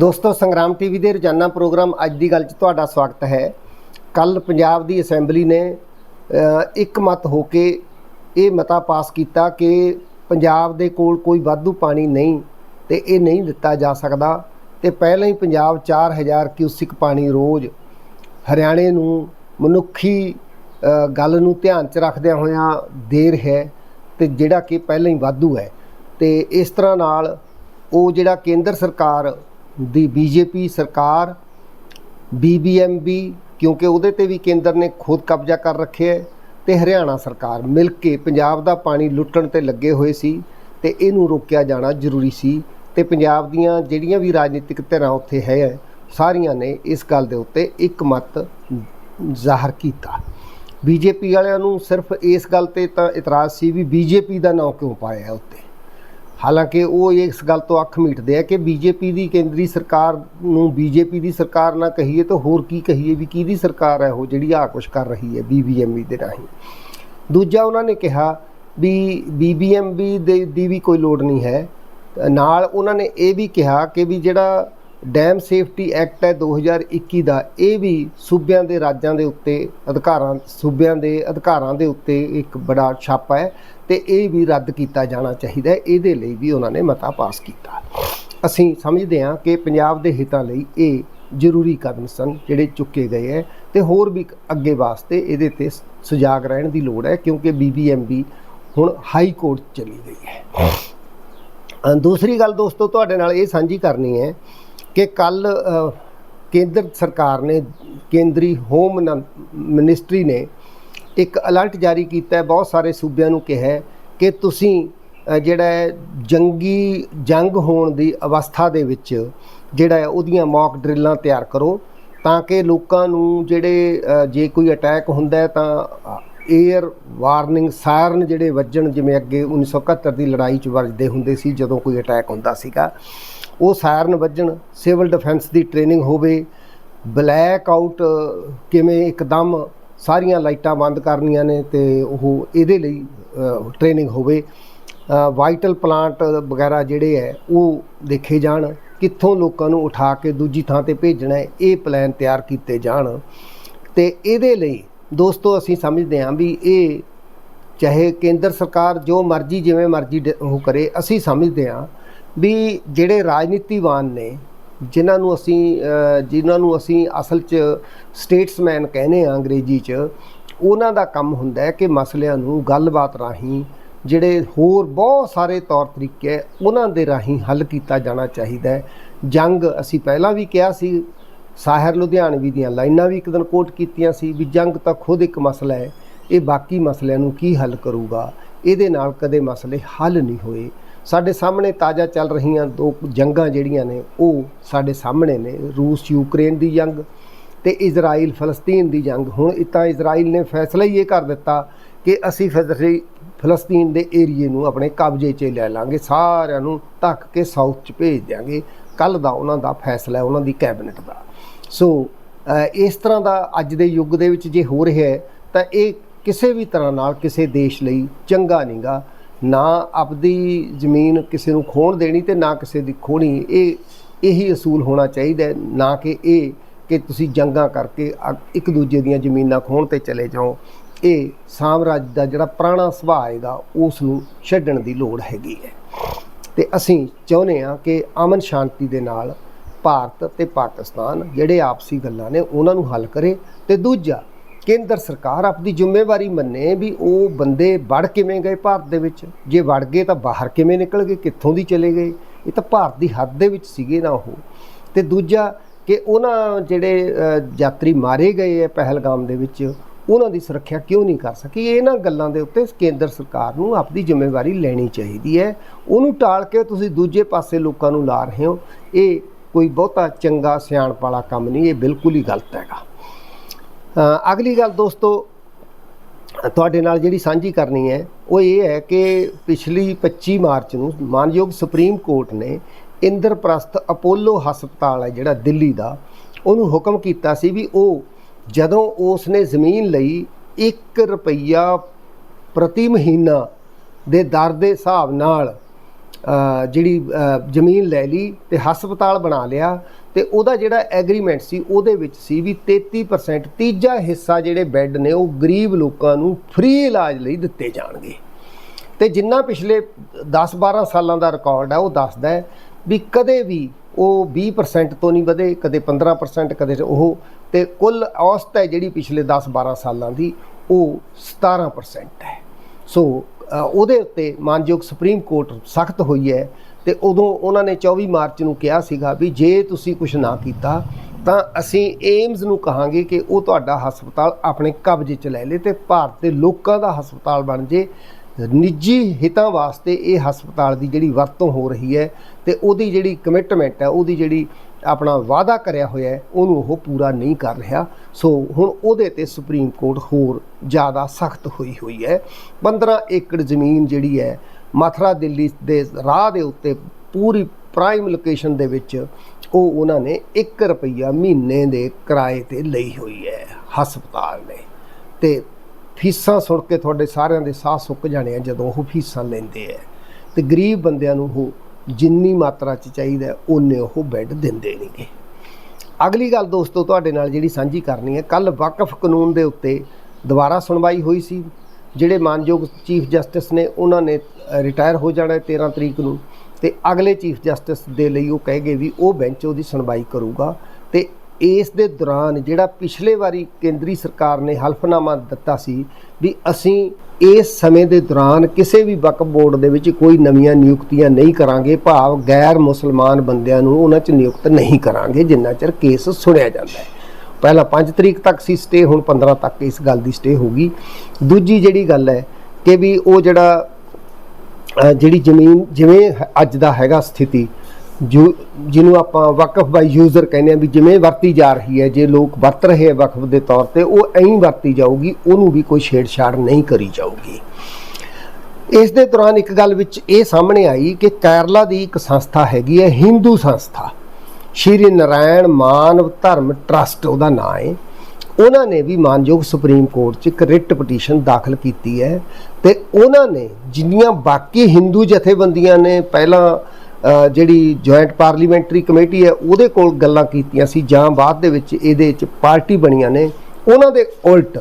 ਦੋਸਤੋ, ਸੰਗਰਾਮ ਟੀਵੀ ਦੇ ਰੋਜ਼ਾਨਾ ਪ੍ਰੋਗਰਾਮ ਅੱਜ ਦੀ ਗੱਲ 'ਚ ਤੁਹਾਡਾ ਸਵਾਗਤ ਹੈ। ਕੱਲ ਪੰਜਾਬ ਦੀ ਅਸੈਂਬਲੀ ਨੇ ਇੱਕ ਮਤ ਹੋ ਕੇ ਇਹ ਮਤਾ ਪਾਸ ਕੀਤਾ ਕਿ ਪੰਜਾਬ ਦੇ ਕੋਲ ਕੋਈ ਵਾਧੂ ਪਾਣੀ ਨਹੀਂ ਤੇ ਇਹ ਨਹੀਂ ਦਿੱਤਾ ਜਾ ਸਕਦਾ ਤੇ ਪਹਿਲਾਂ ਹੀ ਪੰਜਾਬ 4000 ਕਿਊਸਿਕ ਪਾਣੀ ਰੋਜ਼ ਹਰਿਆਣੇ ਨੂੰ, ਮਨੁੱਖੀ ਗੱਲ ਨੂੰ ਧਿਆਨ 'ਚ ਰੱਖਦਿਆਂ ਹੋਇਆਂ ਦੇਰ ਹੈ ਤੇ ਜਿਹੜਾ ਕਿ ਪਹਿਲਾਂ ਹੀ ਵਾਧੂ ਹੈ। ਤੇ ਇਸ ਤਰ੍ਹਾਂ ਨਾਲ ਉਹ ਜਿਹੜਾ ਕੇਂਦਰ ਸਰਕਾਰ ਦੀ ਬੀਜੇਪੀ ਸਰਕਾਰ, ਬੀਬੀਐਮਬੀ, ਕਿਉਂਕਿ ਉਹਦੇ ਤੇ ਵੀ ਕੇਂਦਰ ਨੇ ਖੁਦ ਕਬਜ਼ਾ ਕਰ ਰੱਖਿਆ ਹੈ, ਤੇ ਹਰਿਆਣਾ ਸਰਕਾਰ ਮਿਲ ਕੇ ਪੰਜਾਬ ਦਾ ਪਾਣੀ ਲੁੱਟਣ ਤੇ ਲੱਗੇ ਹੋਏ ਸੀ ਤੇ ਇਹਨੂੰ ਰੋਕਿਆ ਜਾਣਾ ਜ਼ਰੂਰੀ ਸੀ ਤੇ ਪੰਜਾਬ ਦੀਆਂ ਜਿਹੜੀਆਂ ਵੀ ਰਾਜਨੀਤਿਕ ਧਿਰਾਂ ਉੱਥੇ ਹੈ, ਸਾਰੀਆਂ ਨੇ ਇਸ ਗੱਲ ਦੇ ਉੱਤੇ ਇੱਕ ਮਤ ਜ਼ਾਹਰ ਕੀਤਾ। ਬੀਜੇਪੀ ਵਾਲਿਆਂ ਨੂੰ ਸਿਰਫ ਇਸ ਗੱਲ ਤੇ ਤਾਂ ਇਤਰਾਜ਼ ਸੀ ਵੀ ਬੀਜੇਪੀ ਦਾ ਨਾਂ ਕਿਉਂ ਪਾਇਆ ਹੈ ਉੱਤੇ? ਹਾਲਾਂਕਿ ਉਹ ਇਸ ਗੱਲ ਤੋਂ ਅੱਖ ਮੀਟਦੇ ਆ ਕਿ ਬੀਜੇਪੀ ਦੀ ਕੇਂਦਰੀ ਸਰਕਾਰ ਨੂੰ ਬੀਜੇਪੀ ਦੀ ਸਰਕਾਰ ਨਾ ਕਹੀਏ ਤਾਂ ਹੋਰ ਕੀ ਕਹੀਏ ਵੀ ਕਿਹਦੀ ਸਰਕਾਰ ਹੈ ਉਹ ਜਿਹੜੀ ਆ ਕੁਛ ਕਰ ਰਹੀ ਹੈ ਬੀਬੀਐਮਬੀ ਦੇ ਰਾਹੀਂ। ਦੂਜਾ ਉਹਨਾਂ ਨੇ ਕਿਹਾ ਵੀ ਬੀਬੀਐਮਬੀ ਦੇ ਦੀ ਵੀ ਕੋਈ ਲੋੜ ਨਹੀਂ ਹੈ। ਨਾਲ ਉਹਨਾਂ ਨੇ ਇਹ ਵੀ ਕਿਹਾ ਕਿ ਵੀ ਜਿਹੜਾ ਡੈਮ ਸੇਫਟੀ ਐਕਟ ਹੈ 2021 ਦਾ। ਇਹ ਵੀ ਸੂਬਿਆਂ ਦੇ ਰਾਜਾਂ ਦੇ ਉੱਤੇ ਅਧਿਕਾਰਾਂ ਸੂਬਿਆਂ ਦੇ ਅਧਿਕਾਰਾਂ ਦੇ ਉੱਤੇ ਇੱਕ ਬੜਾ ਛਾਪਾ ਹੈ ਤੇ ਇਹ ਵੀ ਰੱਦ ਕੀਤਾ ਜਾਣਾ ਚਾਹੀਦਾ ਹੈ। ਇਹਦੇ ਲਈ ਵੀ ਉਹਨਾਂ ਨੇ ਮਤਾ ਪਾਸ ਕੀਤਾ। ਅਸੀਂ ਸਮਝਦੇ ਹਾਂ ਕਿ ਪੰਜਾਬ ਦੇ ਹਿੱਤਾਂ ਲਈ ਇਹ ਜ਼ਰੂਰੀ ਕਦਮ ਸਨ ਜਿਹੜੇ ਚੁੱਕੇ ਗਏ ਹੈ ਤੇ ਹੋਰ ਵੀ ਅੱਗੇ ਵਾਸਤੇ ਇਹਦੇ ਤੇ ਸੁਜਾਗ ਰਹਿਣ ਦੀ ਲੋੜ ਹੈ ਕਿਉਂਕਿ ਬੀਬੀਐਮਬੀ ਹੁਣ ਹਾਈ ਕੋਰਟ ਚਲੀ ਗਈ ਹੈ। ਦੂਸਰੀ ਗੱਲ ਦੋਸਤੋ, ਤੁਹਾਡੇ ਨਾਲ ਇਹ ਸਾਂਝੀ ਕਰਨੀ ਹੈ ਕਿ ਕੱਲ ਕੇਂਦਰ ਸਰਕਾਰ ਨੇ, ਕੇਂਦਰੀ ਹੋਮ ਨ- ਮਿਨਿਸਟਰੀ ਨੇ ਇੱਕ ਅਲਰਟ ਜਾਰੀ ਕੀਤਾ ਹੈ, ਬਹੁਤ ਸਾਰੇ ਸੂਬਿਆਂ ਨੂੰ ਕਿਹਾ ਕਿ ਤੁਸੀਂ ਜਿਹੜਾ ਜੰਗੀ, ਜੰਗ ਹੋਣ ਦੀ ਅਵਸਥਾ ਦੇ ਵਿੱਚ ਜਿਹੜਾ ਉਹਦੀਆਂ ਮੌਕ ਡਰਿੱਲਾਂ ਤਿਆਰ ਕਰੋ ਤਾਂ ਕਿ ਲੋਕਾਂ ਨੂੰ ਜਿਹੜੇ ਜੇ ਕੋਈ ਅਟੈਕ ਹੁੰਦਾ ਤਾਂ 에ਅਰ ਵਾਰਨਿੰਗ ਸਾਇਰਨ ਜਿਹੜੇ ਵੱਜਣ, ਜਿਵੇਂ ਅੱਗੇ 1971 ਦੀ ਲੜਾਈ 'ਚ ਵੱਜਦੇ ਹੁੰਦੇ ਸੀ ਜਦੋਂ ਕੋਈ ਅਟੈਕ ਹੁੰਦਾ ਸੀਗਾ ਉਹ ਸਾਇਰਨ ਵੱਜਣ, ਸਿਵਲ ਡਿਫੈਂਸ ਦੀ ਟ੍ਰੇਨਿੰਗ ਹੋਵੇ, ਬਲੈਕ ਆਊਟ ਕਿਵੇਂ ਇੱਕਦਮ ਸਾਰੀਆਂ ਲਾਈਟਾਂ ਬੰਦ ਕਰਨੀਆਂ ਨੇ ਤੇ ਉਹ ਇਹਦੇ ਲਈ ਟ੍ਰੇਨਿੰਗ ਹੋਵੇ ਵਾਈਟਲ ਪਲਾਂਟ ਵਗੈਰਾ ਜਿਹੜੇ ਹੈ, ਉਹ ਦੇਖੇ ਜਾਣ, ਕਿੱਥੋਂ ਲੋਕਾਂ ਨੂੰ ਉਠਾ ਕੇ ਦੂਜੀ ਥਾਂ ਤੇ ਭੇਜਣਾ ਹੈ, ਇਹ ਪਲਾਨ ਤਿਆਰ ਕੀਤੇ ਜਾਣ। ਤੇ ਇਹਦੇ ਲਈ ਦੋਸਤੋ ਅਸੀਂ ਸਮਝਦੇ ਹਾਂ ਵੀ ਇਹ ਚਾਹੇ ਕੇਂਦਰ ਸਰਕਾਰ ਜੋ ਮਰਜ਼ੀ, ਜਿਵੇਂ ਮਰਜ਼ੀ ਡ- ਉਹ ਕਰੇ, ਅਸੀਂ ਸਮਝਦੇ ਹਾਂ ਵੀ ਜਿਹੜੇ ਰਾਜਨੀਤੀਵਾਨ ਨੇ, ਜਿਨ੍ਹਾਂ ਨੂੰ ਅਸੀਂ ਜਿਨ੍ਹਾਂ ਨੂੰ ਅਸੀਂ ਅਸਲ 'ਚ ਸਟੇਟਸਮੈਨ ਕਹਿੰਦੇ ਆ ਅੰਗਰੇਜ਼ੀ 'ਚ, ਉਹਨਾਂ ਦਾ ਕੰਮ ਹੁੰਦਾ ਹੈ ਕਿ ਮਸਲਿਆਂ ਨੂੰ ਗੱਲਬਾਤ ਰਾਹੀਂ ਜਿਹੜੇ ਹੋਰ ਬਹੁਤ ਸਾਰੇ ਤੌਰ ਤਰੀਕੇ ਉਹਨਾਂ ਦੇ ਰਾਹੀਂ ਹੱਲ ਕੀਤਾ ਜਾਣਾ ਚਾਹੀਦਾ ਹੈ। ਜੰਗ ਅਸੀਂ ਪਹਿਲਾਂ ਵੀ ਕਿਹਾ ਸੀ, ਸਾਹਿਰ ਲੁਧਿਆਣਵੀ ਦੀਆਂ ਲਾਈਨਾਂ ਵੀ ਇੱਕ ਦਿਨ ਕੋਟ ਕੀਤੀਆਂ ਸੀ ਵੀ ਜੰਗ ਤਾਂ ਖੁਦ ਇੱਕ ਮਸਲਾ ਹੈ, ਇਹ ਬਾਕੀ ਮਸਲਿਆਂ ਨੂੰ ਕੀ ਹੱਲ ਕਰੂਗਾ, ਇਹਦੇ ਨਾਲ ਕਦੇ ਮਸਲੇ ਹੱਲ ਨਹੀਂ ਹੋਏ। ਸਾਡੇ ਸਾਹਮਣੇ ਤਾਜ਼ਾ ਚੱਲ ਰਹੀਆਂ ਦੋ ਜੰਗਾਂ ਜਿਹੜੀਆਂ ਨੇ, ਉਹ ਸਾਡੇ ਸਾਹਮਣੇ ਨੇ, ਰੂਸ, ਯੂਕਰੇਨ ਦੀ ਜੰਗ ਤੇ ਇਜ਼ਰਾਈਲ, ਫਲਸਤੀਨ ਦੀ ਜੰਗ। ਹੁਣ ਇਤਾਂ ਇਜ਼ਰਾਈਲ ਨੇ ਫੈਸਲਾ ਹੀ ਇਹ ਕਰ ਦਿੱਤਾ ਕਿ ਅਸੀਂ ਫਲਸਤੀ- ਫਲਸਤੀਨ ਦੇ ਏਰੀਏ ਨੂੰ ਆਪਣੇ ਕਬਜ਼ੇ 'ਚ ਲੈ ਲਾਂਗੇ, ਸਾਰਿਆਂ ਨੂੰ ਧੱਕ ਕੇ ਸਾਊਥ 'ਚ ਭੇਜ ਦਿਆਂਗੇ। ਕੱਲ ਦਾ ਉਹਨਾਂ ਦਾ ਫੈਸਲਾ ਹੈ, ਉਹਨਾਂ ਦੀ ਕੈਬਨਿਟ ਦਾ। ਸੋ ਇਸ ਤਰ੍ਹਾਂ ਦਾ ਅੱਜ ਦੇ ਯੁੱਗ ਦੇ ਵਿੱਚ ਜੇ ਹੋ ਰਿਹਾ ਹੈ, ਤਾਂ ਇਹ ਕਿਸੇ ਵੀ ਤਰ੍ਹਾਂ ਨਾਲ ਕਿਸੇ ਦੇਸ਼ ਲਈ ਚੰਗਾ ਨਹੀਂਗਾ ਨਾ ਆਪਦੀ ਜ਼ਮੀਨ ਕਿਸੇ ਨੂੰ ਖੋਣ ਦੇਣੀ ਤੇ ਨਾ ਕਿਸੇ ਦੀ ਖੋਣੀ ਇਹ, ਇਹੀ ਅਸੂਲ ਹੋਣਾ ਚਾਹੀਦਾ ਨਾ ਕਿ ਇਹ ਕਿ ਤੁਸੀਂ ਜੰਗਾਂ ਕਰਕੇ ਅ- ਇੱਕ ਦੂਜੇ ਦੀਆਂ ਜ਼ਮੀਨਾਂ ਖੋਣ ਤੇ ਚਲੇ ਜਾਓ। ਇਹ ਸਾਮਰਾਜ ਦਾ ਜਿਹੜਾ ਪੁਰਾਣਾ ਸੁਭਾਅ ਹੈਗਾ, ਉਸ ਨੂੰ ਛੱਡਣ ਦੀ ਲੋੜ ਹੈਗੀ ਹੈ। ਤੇ ਅਸੀਂ ਚਾਹੁੰਦੇ ਹਾਂ ਕਿ ਅਮਨ ਸ਼ਾਂਤੀ ਦੇ ਨਾਲ ਭਾਰਤ ਤੇ ਪਾਕਿਸਤਾਨ ਜਿਹੜੇ ਆਪਸੀ ਗੱਲਾਂ ਨੇ, ਉਹਨਾਂ ਨੂੰ ਹੱਲ ਕਰੇ ਤੇ ਦੂਜਾ ਕੇਂਦਰ ਸਰਕਾਰ ਆਪਣੀ ਜ਼ਿੰਮੇਵਾਰੀ ਮੰਨੇ ਵੀ ਉਹ ਬੰਦੇ ਵੜ ਕਿਵੇਂ ਗਏ ਭਾਰਤ ਦੇ ਵਿੱਚ? ਜੇ ਵੜ ਗਏ ਤਾਂ ਬਾਹਰ ਕਿਵੇਂ ਨਿਕਲ ਗਏ? ਕਿੱਥੋਂ ਦੀ ਚਲੇ ਗਏ? ਇਹ ਤਾਂ ਭਾਰਤ ਦੀ ਹੱਦ ਦੇ ਵਿੱਚ ਸੀਗੇ ਨਾ ਉਹ। ਤੇ ਦੂਜਾ ਕਿ ਉਹਨਾਂ ਜਿਹੜੇ ਯਾਤਰੀ ਮਾਰੇ ਗਏ ਹੈ ਪਹਿਲਗਾਮ ਦੇ ਵਿੱਚ, ਉਹਨਾਂ ਦੀ ਸੁਰੱਖਿਆ ਕਿਉਂ ਨਹੀਂ ਕਰ ਸਕੀ? ਇਹਨਾਂ ਗੱਲਾਂ ਦੇ ਉੱਤੇ ਕੇਂਦਰ ਸਰਕਾਰ ਨੂੰ ਆਪਣੀ ਜ਼ਿੰਮੇਵਾਰੀ ਲੈਣੀ ਚਾਹੀਦੀ ਹੈ। ਉਹਨੂੰ ਟਾਲ ਕੇ ਤੁਸੀਂ ਦੂਜੇ ਪਾਸੇ ਲੋਕਾਂ ਨੂੰ ਲਾ ਰਹੇ ਹੋ। ਇਹ ਕੋਈ ਬਹੁਤਾ ਚੰਗਾ ਸਿਆਣਪ ਵਾਲਾ ਕੰਮ ਨਹੀਂ, ਇਹ ਬਿਲਕੁਲ ਹੀ ਗਲਤ ਹੈਗਾ। ਅਗਲੀ ਗੱਲ ਦੋਸਤੋ, ਤੁਹਾਡੇ ਨਾਲ ਜਿਹੜੀ ਸਾਂਝੀ ਕਰਨੀ ਹੈ, ਉਹ ਇਹ ਹੈ ਕਿ ਪਿਛਲੀ 25 ਮਾਰਚ ਨੂੰ ਮਾਨਯੋਗ ਸੁਪਰੀਮ ਕੋਰਟ ਨੇ ਇੰਦਰਪ੍ਰਸਥ ਅਪੋਲੋ ਹਸਪਤਾਲ ਹੈ, ਜਿਹੜਾ ਦਿੱਲੀ ਦਾ, ਉਹਨੂੰ ਹੁਕਮ ਕੀਤਾ ਸੀ ਵੀ ਉਹ ਜਦੋਂ ਉਸ ਨੇ ਜ਼ਮੀਨ ਲਈ 1 ਰੁਪਈਆ ਪ੍ਰਤੀ ਮਹੀਨਾ ਦੇ ਦਰ ਦੇ ਹਿਸਾਬ ਨਾਲ ਜਿਹੜੀ ਜ਼ਮੀਨ ਲੈ ਲਈ ਤੇ ਹਸਪਤਾਲ ਬਣਾ ਲਿਆ ਤੇ ਉਹਦਾ ਜਿਹੜਾ ਐਗਰੀਮੈਂਟ ਸੀ, ਉਹਦੇ ਵਿੱਚ ਸੀ ਵੀ 33% ਤੀਜਾ ਹਿੱਸਾ ਜਿਹੜੇ ਬੈੱਡ ਨੇ, ਉਹ ਗਰੀਬ ਲੋਕਾਂ ਨੂੰ ਫ੍ਰੀ ਇਲਾਜ ਲਈ ਦਿੱਤੇ ਜਾਣਗੇ। ਤੇ ਜਿੰਨਾ ਪਿਛਲੇ 10-12 ਸਾਲਾਂ ਦਾ ਰਿਕਾਰਡ ਹੈ ਉਹ ਦੱਸਦਾ ਹੈ ਵੀ ਕਦੇ ਵੀ ਉਹ 20% ਤੋਂ ਨਹੀਂ ਵਧੇ, ਕਦੇ 15% ਕਦੇ ਉਹ, ਤੇ ਕੁੱਲ ਔਸਤ ਹੈ ਜਿਹੜੀ ਪਿਛਲੇ 10-12 ਸਾਲਾਂ ਦੀ, ਉਹ 17% ਹੈ। ਸੋ ਉਹਦੇ ਉੱਤੇ ਮਾਨਯੋਗ ਸੁਪਰੀਮ ਕੋਰਟ ਸਖਤ ਹੋਈ ਹੈ ਤੇ ਉਦੋਂ ਉਹਨਾਂ ਨੇ 24 ਮਾਰਚ ਨੂੰ ਕਿਹਾ ਸੀਗਾ ਵੀ ਜੇ ਤੁਸੀਂ ਕੁਝ ਨਾ ਕੀਤਾ, ਤਾਂ ਅਸੀਂ ਏਮਜ਼ ਨੂੰ ਕਹਾਂਗੇ ਕਿ ਉਹ ਤੁਹਾਡਾ ਹਸਪਤਾਲ ਆਪਣੇ ਕਬਜ਼ੇ 'ਚ ਲੈ ਲੇ ਤੇ ਭਾਰਤ ਦੇ ਲੋਕਾਂ ਦਾ ਹਸਪਤਾਲ ਬਣ ਜੇ। ਨਿੱਜੀ ਹਿੱਤਾਂ ਵਾਸਤੇ ਇਹ ਹਸਪਤਾਲ ਦੀ ਜਿਹੜੀ ਵਰਤੋਂ ਹੋ ਰਹੀ ਹੈ ਤੇ ਉਹਦੀ ਜਿਹੜੀ ਕਮਿਟਮੈਂਟ ਹੈ, ਉਹਦੀ ਜਿਹੜੀ ਆਪਣਾ ਵਾਅਦਾ ਕਰਿਆ ਹੋਇਆ ਹੈ, ਉਹਨੂੰ ਉਹ ਪੂਰਾ ਨਹੀਂ ਕਰ ਰਿਹਾ। ਸੋ ਹੁਣ ਉਹਦੇ ਤੇ ਸੁਪਰੀਮ ਕੋਰਟ ਹੋਰ ਜ਼ਿਆਦਾ ਸਖਤ ਹੋਈ ਹੋਈ ਹੈ। 15 ਏਕੜ ਜ਼ਮੀਨ ਜਿਹੜੀ ਹੈ ਮਥੁਰਾ ਦਿੱਲੀ ਦੇ ਰਾਹ ਦੇ ਉੱਤੇ ਪੂਰੀ ਪ੍ਰਾਈਮ ਲੋਕੇਸ਼ਨ ਦੇ ਵਿੱਚ ਉਹ ਉਹਨਾਂ ਨੇ 1 ਰੁਪਈਆ ਮਹੀਨੇ ਦੇ ਕਿਰਾਏ ਤੇ ਲਈ ਹੋਈ ਹੈ ਹਸਪਤਾਲ ਨੇ। ਤੇ ਫੀਸਾਂ ਸੁਣ ਕੇ ਤੁਹਾਡੇ ਸਾਰਿਆਂ ਦੇ ਸਾਹ ਸੁੱਕ ਜਾਣੇ ਆ ਜਦੋਂ ਉਹ ਫੀਸਾਂ ਲੈਂਦੇ ਆ। ਤੇ ਗਰੀਬ ਬੰਦਿਆਂ ਨੂੰ ਉਹ ਜਿੰਨੀ ਮਾਤਰਾ ਚ ਚਾਹੀਦਾ ਹੈ, ਉਹ ਬੈੱਡ ਦਿੰਦੇ ਨਹੀਂਗੇ ਅਗਲੀ ਗੱਲ ਦੋਸਤੋ ਤੁਹਾਡੇ ਨਾਲ ਜਿਹੜੀ ਸਾਂਝੀ ਕਰਨੀ ਹੈ ਕੱਲ ਵਕਫ ਕਾਨੂੰਨ ਦੇ ਉੱਤੇ ਦੁਬਾਰਾ ਸੁਣਵਾਈ ਹੋਈ ਸੀ। ਜਿਹੜੇ ਮਾਨਯੋਗ ਚੀਫ ਜਸਟਿਸ ਨੇ, ਉਹਨਾਂ ਨੇ ਰਿਟਾਇਰ ਹੋ ਜਾਣਾ ਹੈ 13 ਤਰੀਕ ਨੂੰ ਤੇ ਅਗਲੇ ਚੀਫ ਜਸਟਿਸ ਦੇ ਲਈ ਉਹ ਕਹਿ ਗਏ ਵੀ ਉਹ ਬੈਂਚ ਉਹਦੀ ਸੁਣਵਾਈ ਕਰੂਗਾ ਤੇ ਇਸ ਦੇ ਦੌਰਾਨ ਜਿਹੜਾ ਪਿਛਲੇ ਵਾਰੀ ਕੇਂਦਰੀ ਸਰਕਾਰ ਨੇ ਹਲਫਨਾਮਾ ਦਿੱਤਾ ਸੀ ਵੀ ਅਸੀਂ ਇਸ ਸਮੇਂ ਦੇ ਦੌਰਾਨ ਕਿਸੇ ਵੀ ਵਕਫ ਬੋਰਡ ਦੇ ਵਿੱਚ ਕੋਈ ਨਵੀਆਂ ਨਿਯੁਕਤੀਆਂ ਨਹੀਂ ਕਰਾਂਗੇ, ਭਾਵ ਗੈਰ ਮੁਸਲਮਾਨ ਬੰਦਿਆਂ ਨੂੰ ਉਹਨਾਂ 'ਚ ਨਿਯੁਕਤ ਨਹੀਂ ਕਰਾਂਗੇ, ਜਿੰਨਾ ਚਿਰ ਕੇਸ ਸੁਣਿਆ ਜਾਂਦਾ ਹੈ। ਪਹਿਲਾਂ 5 ਤਰੀਕ ਤੱਕ ਸੀ ਸਟੇ ਹੁਣ 15 ਤੱਕ ਇਸ ਗੱਲ ਦੀ ਸਟੇ ਹੋਗੀ ਦੂਜੀ ਜਿਹੜੀ ਗੱਲ ਹੈ ਕਿ ਵੀ ਉਹ ਜਿਹੜਾ ਜਿਹੜੀ ਜ਼ਮੀਨ ਜਿਵੇਂ ਅੱਜ ਦਾ ਹੈਗਾ ਸਥਿਤੀ, ਜੋ ਜਿਹਨੂੰ ਆਪਾਂ ਵਕਫ ਬਾਈ ਯੂਜ਼ਰ ਕਹਿੰਦੇ ਆ ਵੀ ਜਿਵੇਂ ਵਰਤੀ ਜਾ ਰਹੀ ਹੈ, ਜੇ ਲੋਕ ਵਰਤ ਰਹੇ ਹੈ ਵਕਫ ਦੇ ਤੌਰ ਤੇ, ਉਹ ਐਂ ਵਰਤੀ ਜਾਊਗੀ, ਉਹਨੂੰ ਵੀ ਕੋਈ ਛੇੜਛਾੜ ਨਹੀਂ ਕਰੀ ਜਾਊਗੀ। ਇਸ ਦੇ ਦੌਰਾਨ ਇੱਕ ਗੱਲ ਵਿੱਚ ਇਹ ਸਾਹਮਣੇ ਆਈ ਕਿ ਕੇਰਲਾ ਦੀ ਇੱਕ ਸੰਸਥਾ ਹੈਗੀ ਹੈ, ਹਿੰਦੂ ਸੰਸਥਾ। ਸ਼੍ਰੀ ਨਾਰਾਇਣ ਮਾਨਵ ਧਰਮ ਟਰਸਟ, ਉਹਦਾ ਨਾਂ ਹੈ ਉਹਨਾਂ ਨੇ ਵੀ ਮਾਨਯੋਗ ਸੁਪਰੀਮ ਕੋਰਟ 'ਚ ਇੱਕ ਰਿਟ ਪਟੀਸ਼ਨ ਦਾਖਲ ਕੀਤੀ ਹੈ ਤੇ ਉਹਨਾਂ ਨੇ ਜਿੰਨੀਆਂ ਬਾਕੀ ਹਿੰਦੂ ਜਥੇਬੰਦੀਆਂ ਨੇ ਪਹਿਲਾਂ ਜਿਹੜੀ ਜੁਆਇੰਟ ਪਾਰਲੀਮੈਂਟਰੀ ਕਮੇਟੀ ਹੈ, ਉਹਦੇ ਕੋਲ ਗੱਲਾਂ ਕੀਤੀਆਂ ਸੀ, ਜਾਂ ਬਾਅਦ ਦੇ ਵਿੱਚ ਇਹਦੇ 'ਚ ਪਾਰਟੀ ਬਣੀਆਂ ਨੇ, ਉਹਨਾਂ ਦੇ ਉਲਟ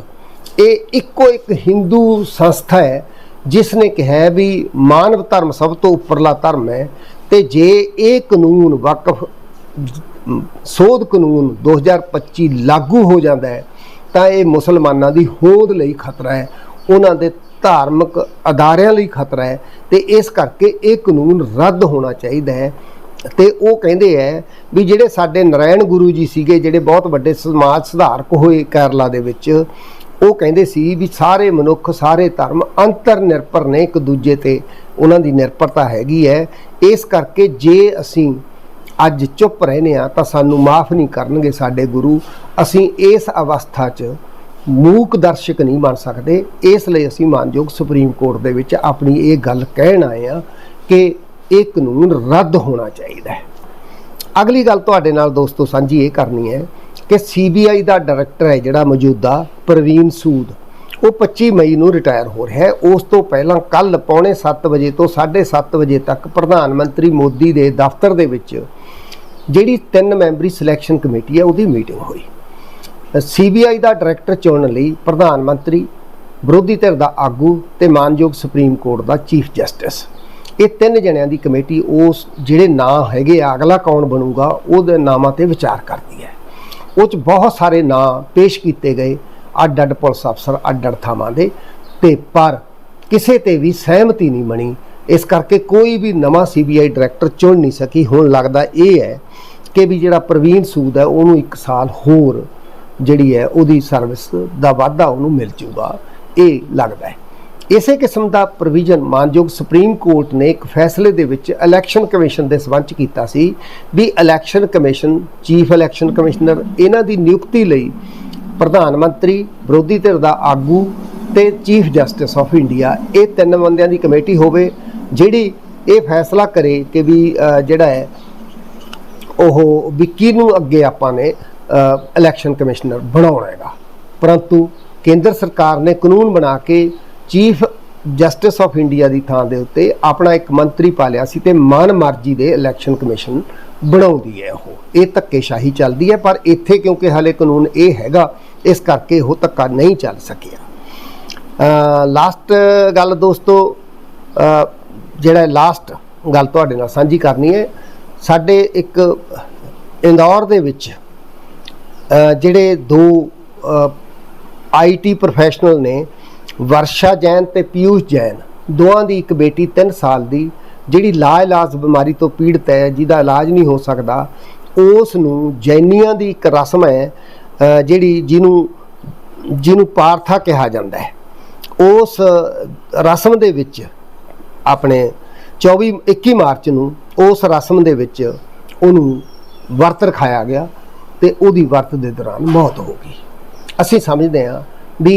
ਇਹ ਇੱਕੋ ਇੱਕ ਹਿੰਦੂ ਸੰਸਥਾ ਹੈ, ਜਿਸ ਨੇ ਕਿਹਾ ਵੀ ਮਾਨਵ ਧਰਮ ਸਭ ਤੋਂ ਉੱਪਰਲਾ ਧਰਮ ਹੈ, ਤੇ ਜੇ ਇਹ ਕਾਨੂੰਨ ਵਕਫ ਸੋਧ ਕਾਨੂੰਨ 2025 ਲਾਗੂ ਹੋ ਜਾਂਦਾ ਹੈ, ਤਾਂ ਇਹ ਮੁਸਲਮਾਨਾਂ ਦੀ ਹੋਂਦ ਲਈ ਖਤਰਾ ਹੈ, ਉਹਨਾਂ ਦੇ ਧਾਰਮਿਕ ਅਦਾਰਿਆਂ ਲਈ ਖਤਰਾ ਹੈ ਤੇ ਇਸ ਕਰਕੇ ਇਹ ਕਾਨੂੰਨ ਰੱਦ ਹੋਣਾ ਚਾਹੀਦਾ ਹੈ। ਤੇ ਉਹ ਕਹਿੰਦੇ ਹੈ ਵੀ ਜਿਹੜੇ ਸਾਡੇ ਨਾਰਾਇਣ ਗੁਰੂ ਜੀ ਸੀਗੇ, ਜਿਹੜੇ ਬਹੁਤ ਵੱਡੇ ਸਮਾਜ ਸੁਧਾਰਕ ਹੋਏ ਕੇਰਲਾ ਦੇ ਵਿੱਚ, ਉਹ ਕਹਿੰਦੇ ਸੀ ਵੀ ਸਾਰੇ ਮਨੁੱਖ, ਸਾਰੇ ਧਰਮ ਅੰਤਰ ਨਿਰਭਰ ਨੇ ਇੱਕ ਦੂਜੇ ਤੇ, ਉਹਨਾਂ ਦੀ ਨਿਰਭਰਤਾ ਹੈਗੀ ਹੈ। ਇਸ ਕਰਕੇ ਜੇ ਅਸੀਂ ਅੱਜ ਚੁੱਪ ਰਹਿੰਦੇ ਆ ਤਾਂ ਸਾਨੂੰ ਮਾਫ ਨਹੀਂ ਕਰਨਗੇ ਸਾਡੇ ਗੁਰੂ। ਅਸੀਂ ਇਸ ਅਵਸਥਾ 'ਚ ਮੂਕ ਦਰਸ਼ਕ ਨਹੀਂ ਬਣ ਸਕਦੇ। ਇਸ ਲਈ ਅਸੀਂ ਮਾਨਯੋਗ ਸੁਪਰੀਮ ਕੋਰਟ ਦੇ ਵਿੱਚ ਆਪਣੀ ਇਹ ਗੱਲ ਕਹਿਣ ਆਏ ਆ ਕਿ ਇਹ ਕਾਨੂੰਨ ਰੱਦ ਹੋਣਾ ਚਾਹੀਦਾ ਹੈ। ਅਗਲੀ ਗੱਲ ਤੁਹਾਡੇ ਨਾਲ ਦੋਸਤੋ ਸਾਂਝੀ ਇਹ ਕਰਨੀ ਹੈ ਕਿ ਸੀਬੀਆਈ ਦਾ ਡਾਇਰੈਕਟਰ ਹੈ ਜਿਹੜਾ ਮੌਜੂਦਾ ਪ੍ਰਵੀਨ ਸੂਦ, ਉਹ 25 ਮਈ ਨੂੰ ਰਿਟਾਇਰ ਹੋ ਰਿਹਾ ਹੈ। ਉਸ ਤੋਂ ਪਹਿਲਾਂ ਕੱਲ ਪੌਣੇ 7 ਵਜੇ ਤੋਂ 7:30 ਵਜੇ ਤੱਕ ਪ੍ਰਧਾਨ ਮੰਤਰੀ ਮੋਦੀ ਦੇ ਦਫ਼ਤਰ ਦੇ ਵਿੱਚ ਜਿਹੜੀ ਤਿੰਨ ਮੈਂਬਰੀ ਸਿਲੈਕਸ਼ਨ ਕਮੇਟੀ ਹੈ ਉਹਦੀ ਮੀਟਿੰਗ ਹੋਈ। ਸੀਬੀਆਈ ਦਾ ਡਾਇਰੈਕਟਰ ਚੁਣਨ ਲਈ ਪ੍ਰਧਾਨ ਮੰਤਰੀ ਵਿਰੋਧੀ ਧਿਰ ਦਾ ਆਗੂ ਤੇ ਮਾਨਯੋਗ ਸੁਪਰੀਮ ਕੋਰਟ ਦਾ ਚੀਫ ਜਸਟਿਸ ਇਹ ਤਿੰਨ ਜਣਿਆਂ ਦੀ ਕਮੇਟੀ ਉਸ ਜਿਹੜੇ ਨਾਂ ਹੈਗੇ ਆ, ਅਗਲਾ ਕੌਣ ਬਣੂਗਾ ਉਹਦੇ ਨਾਮਾਂ ਤੇ ਵਿਚਾਰ ਕਰਦੀ ਹੈ। ਉਹ ਚ ਬਹੁਤ ਸਾਰੇ ਨਾਂ ਪੇਸ਼ ਕੀਤੇ ਗਏ ਅੱਡ ਅੱਡ ਪੁਲਿਸ ਅਫਸਰ ਅੱਡ ਅੱਡ ਥਾਵਾਂ ਦੇ ਤੇ ਪਰ ਕਿਸੇ ਤੇ ਵੀ ਸਹਿਮਤੀ ਨਹੀਂ ਬਣੀ। ਇਸ ਕਰਕੇ ਕੋਈ ਵੀ ਨਵਾਂ ਸੀਬੀਆਈ ਡਾਇਰੈਕਟਰ ਚੁਣ ਨਹੀਂ ਸਕੀ। ਹੁਣ ਲੱਗਦਾ ਇਹ ਹੈ ਕਿ ਵੀ ਜਿਹੜਾ ਪ੍ਰਵੀਨ ਸੂਦ ਹੈ, ਉਹਨੂੰ 1 ਸਾਲ ਹੋਰ ਜਿਹੜੀ ਹੈ ਉਹਦੀ ਸਰਵਿਸ ਦਾ ਵਾਧਾ ਉਹਨੂੰ ਮਿਲ ਜੂਗਾ ਇਹ ਲੱਗਦਾ ਹੈ। ਇਸੇ ਕਿਸਮ ਦਾ ਪ੍ਰੋਵੀਜ਼ਨ ਮਾਨਯੋਗ ਸੁਪਰੀਮ ਕੋਰਟ ਨੇ ਇੱਕ ਫੈਸਲੇ ਦੇ ਵਿੱਚ ਇਲੈਕਸ਼ਨ ਕਮਿਸ਼ਨ ਦੇ ਸਬੰਧ ਚ ਕੀਤਾ ਸੀ ਵੀ election commission chief election commissioner ਇਹਨਾਂ ਦੀ ਨਿਯੁਕਤੀ ਲਈ ਪ੍ਰਧਾਨ ਮੰਤਰੀ ਵਿਰੋਧੀ ਧਿਰ ਦਾ ਆਗੂ ਤੇ ਚੀਫ ਜਸਟਿਸ ਆਫ ਇੰਡੀਆ ਇਹ ਤਿੰਨ ਬੰਦਿਆਂ ਦੀ ਕਮੇਟੀ ਹੋਵੇ ਜਿਹੜੀ ਇਹ ਫੈਸਲਾ ਕਰੇ ਕਿ ਵੀ ਜਿਹੜਾ ਹੈ, ਉਹ ਵੀ ਕਿਹਨੂੰ ਅੱਗੇ ਆਪਾਂ ਨੇ ਇਲੈਕਸ਼ਨ ਕਮਿਸ਼ਨਰ ਬਣਾਉਣਾ ਹੈਗਾ। ਪਰੰਤੂ ਕੇਂਦਰ ਸਰਕਾਰ ਨੇ ਕਾਨੂੰਨ ਬਣਾ ਕੇ ਚੀਫ ਜਸਟਿਸ ਆਫ ਇੰਡੀਆ ਦੀ ਥਾਂ ਦੇ ਉੱਤੇ ਆਪਣਾ ਇੱਕ ਮੰਤਰੀ ਪਾ ਲਿਆ ਸੀ ਤੇ ਮਨ ਮਰਜ਼ੀ ਦੇ ਇਲੈਕਸ਼ਨ ਕਮਿਸ਼ਨ ਬਣਾਉਂਦੀ ਹੈ ਉਹ। ਇਹ ਧੱਕੇਸ਼ਾਹੀ ਚੱਲਦੀ ਹੈ, ਪਰ ਇੱਥੇ ਕਿਉਂਕਿ ਹਾਲੇ ਕਾਨੂੰਨ ਇਹ ਹੈਗਾ, ਇਸ ਕਰਕੇ ਉਹ ਧੱਕਾ ਨਹੀਂ ਚੱਲ ਸਕਿਆ। ਲਾਸਟ ਗੱਲ ਦੋਸਤੋ ਜਿਹੜਾ ਲਾਸਟ ਗੱਲ ਤੁਹਾਡੇ ਨਾਲ ਸਾਂਝੀ ਕਰਨੀ ਹੈ, ਸਾਡੇ ਇੱਕ ਇੰਦੌਰ ਦੇ ਵਿੱਚ ਜਿਹੜੇ ਦੋ ਆਈਟੀ ਪ੍ਰੋਫੈਸ਼ਨਲ ਨੇ, ਵਰਸ਼ਾ ਜੈਨ ਤੇ ਪਿਊਸ਼ ਜੈਨ, ਦੋਵਾਂ ਦੀ ਇੱਕ ਬੇਟੀ 3 ਸਾਲ ਦੀ, ਜਿਹੜੀ ਲਾ ਇਲਾਜ ਬਿਮਾਰੀ ਤੋਂ ਪੀੜਤ ਹੈ, ਜਿਹਦਾ ਇਲਾਜ ਨਹੀਂ ਹੋ ਸਕਦਾ, ਉਸ ਨੂੰ ਜੈਨੀਆਂ ਦੀ ਇੱਕ ਰਸਮ ਹੈ ਜਿਹੜੀ ਜਿਹਨੂੰ ਜਿਹਨੂੰ ਪਾਰਥਾ ਕਿਹਾ ਜਾਂਦਾ ਹੈ। ਉਸ ਰਸਮ ਦੇ ਵਿੱਚ ਆਪਣੇ 24 21 ਮਾਰਚ ਨੂੰ ਉਸ ਰਸਮ ਦੇ ਵਿੱਚ ਉਹਨੂੰ ਵਰਤ ਰਖਾਇਆ ਗਿਆ ਤੇ ਉਹਦੀ ਵਰਤ ਦੇ ਦੌਰਾਨ ਮੌਤ ਹੋ ਗਈ। ਅਸੀਂ ਸਮਝਦੇ ਹਾਂ ਵੀ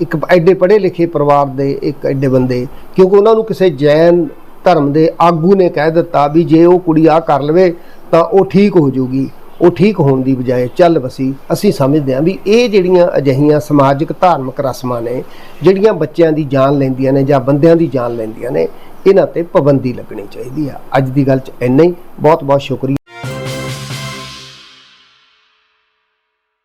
ਇੱਕ ਐਡੇ ਪੜ੍ਹੇ ਲਿਖੇ ਪਰਿਵਾਰ ਦੇ ਇੱਕ ਐਡੇ ਬੰਦੇ, ਕਿਉਂਕਿ ਉਹਨਾਂ ਨੂੰ ਕਿਸੇ ਜੈਨ ਧਰਮ ਦੇ ਆਗੂ ਨੇ ਕਹਿ ਦਿੱਤਾ ਵੀ ਜੇ ਉਹ ਕੁੜੀ ਆ ਕਰ ਲਵੇ ਤਾਂ ਉਹ ਠੀਕ ਹੋ ਜਾਊਗੀ ਉਹ ਠੀਕ ਹੋਣ ਦੀ ਬਜਾਏ ਚੱਲ ਵਸੀ, ਅਸੀਂ ਸਮਝਦੇ ਹਾਂ ਵੀ ਇਹ ਜਿਹੜੀਆਂ ਅਜਿਹੀਆਂ ਸਮਾਜਿਕ ਧਾਰਮਿਕ ਰਸਮਾਂ ਨੇ, ਜਿਹੜੀਆਂ ਬੱਚਿਆਂ ਦੀ ਜਾਨ ਲੈਂਦੀਆਂ ਨੇ ਜਾਂ ਬੰਦਿਆਂ ਦੀ ਜਾਨ ਲੈਂਦੀਆਂ ਨੇ, ਇਹਨਾਂ ਤੇ ਪਾਬੰਦੀ ਲੱਗਣੀ ਚਾਹੀਦੀ ਆ। ਅੱਜ ਦੀ ਗੱਲ 'ਚ ਇੰਨਾ ਹੀ। ਬਹੁਤ ਬਹੁਤ ਸ਼ੁਕਰੀਆ।